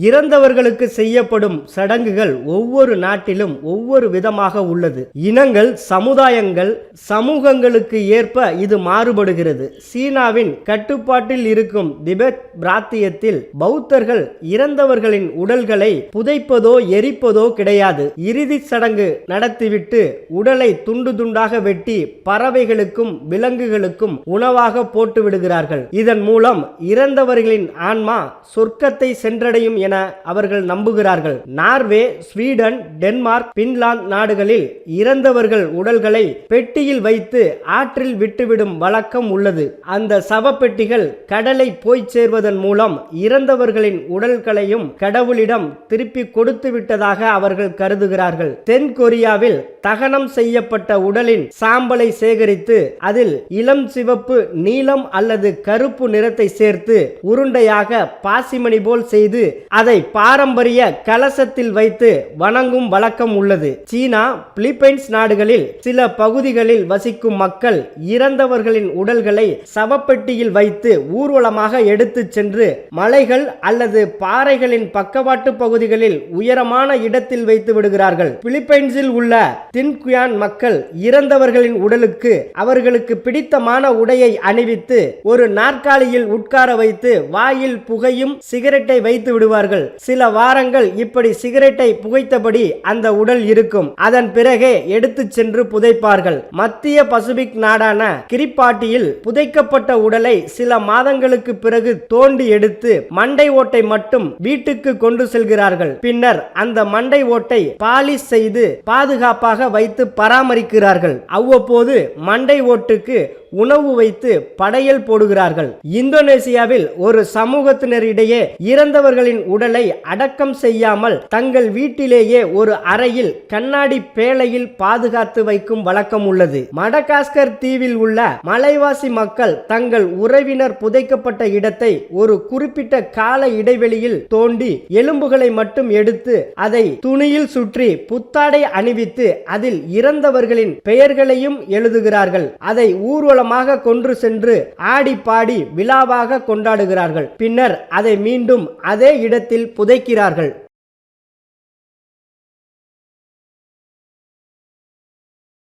இறந்தவர்களுக்கு செய்யப்படும் சடங்குகள் ஒவ்வொரு நாட்டிலும் ஒவ்வொரு விதமாக உள்ளது. இனங்கள் சமுதாயங்கள் சமூகங்களுக்கு ஏற்ப இது மாறுபடுகிறது. சீனாவின் கட்டுப்பாட்டில் இருக்கும் திபெத் பிராத்தியத்தில் பௌத்தர்கள் இறந்தவர்களின் உடல்களை புதைப்பதோ எரிப்பதோ கிடையாது. இறுதி சடங்கு நடத்திவிட்டு உடலை துண்டு துண்டாக வெட்டி பறவைகளுக்கும் விலங்குகளுக்கும் உணவாக போட்டு விடுகிறார்கள் இதன் மூலம் இறந்தவர்களின் ஆன்மா சொர்க்கத்தை சென்றடையும் என அவர்கள் நம்புகிறார்கள். நார்வே ஸ்வீடன் டென்மார்க் பின்லாந்து நாடுகளில் இறந்தவர்கள் உடல்களை பெட்டியில் வைத்து ஆற்றில் விட்டுவிடும் வழக்கம் உள்ளது. அந்த சவப்பெட்டிகள் கடலை போய் சேர்வதன் மூலம் இறந்தவர்களின் உடல்களையும் கடவுளிடம் திருப்பி கொடுத்து விட்டதாக அவர்கள் கருதுகிறார்கள். தென் கொரியாவில் தகனம் செய்யப்பட்ட உடலின் சாம்பலை சேகரித்து அதில் இளம் சிவப்பு நீலம் அல்லது கருப்பு நிறத்தை சேர்த்து உருண்டையாக பாசிமணி போல் செய்து அதை பாரம்பரிய கலசத்தில் வைத்து வணங்கும் வழக்கம் உள்ளது. சீனா பிலிப்பைன்ஸ் நாடுகளில் சில பகுதிகளில் வசிக்கும் மக்கள் இறந்தவர்களின் உடல்களை சவப்பெட்டியில் வைத்து ஊர்வலமாக எடுத்துச் சென்று மலைகள் அல்லது பாறைகளின் பக்கவாட்டு பகுதிகளில் உயரமான இடத்தில் வைத்து விடுகிறார்கள். பிலிப்பைன்ஸில் உள்ள தின்குயான் மக்கள் இறந்தவர்களின் உடலுக்கு அவர்களுக்கு பிடித்தமான உடையை அணிவித்து ஒரு நாற்காலியில் உட்கார வைத்து வாயில் புகையும் சிகரெட்டை வைத்து விடுவார்கள். சில வாரங்கள் இப்படி சிகரெட்டை புகைத்தபடி அந்த உடல் இருக்கும். அதன் பிறகே எடுத்துச் சென்று புதைப்பார்கள். மத்திய பசிபிக் நாடான கிரிப்பாட்டியில் புதைக்கப்பட்ட உடலை சில மாதங்களுக்கு பிறகு தோண்டி எடுத்து மண்டை ஓட்டை மட்டும் வீட்டுக்கு கொண்டு செல்கிறார்கள். பின்னர் அந்த மண்டை ஓட்டை பாலிஷ் செய்து பாதுகாப்பாக வைத்து பராமரிக்கிறார்கள். அவ்வப்போது மண்டை ஓட்டுக்கு உணவு வைத்து படையல் போடுகிறார்கள். இந்தோனேசியாவில் ஒரு சமூகத்தினரிடையே இறந்தவர்களின் உடலை அடக்கம் செய்யாமல் தங்கள் வீட்டிலேயே ஒரு அறையில் கண்ணாடி பேழையில் பாதுகாத்து வைக்கும் வழக்கம் உள்ளது. மடகாஸ்கர் தீவில் உள்ள மலைவாசி மக்கள் தங்கள் உறவினர் புதைக்கப்பட்ட இடத்தை ஒரு குறிப்பிட்ட கால இடைவெளியில் தோண்டி எலும்புகளை மட்டும் எடுத்து அதை துணியில் சுற்றி புத்தாடை அணிவித்து அதில் இறந்தவர்களின் பெயர்களையும் எழுதுகிறார்கள். அதை ஊர்வலமாக கொன்று சென்று ஆடி பாடி விழாவாக கொண்டாடுகிறார்கள். பின்னர் அதை மீண்டும் அதே இடத்தில் புதைக்கிறார்கள்.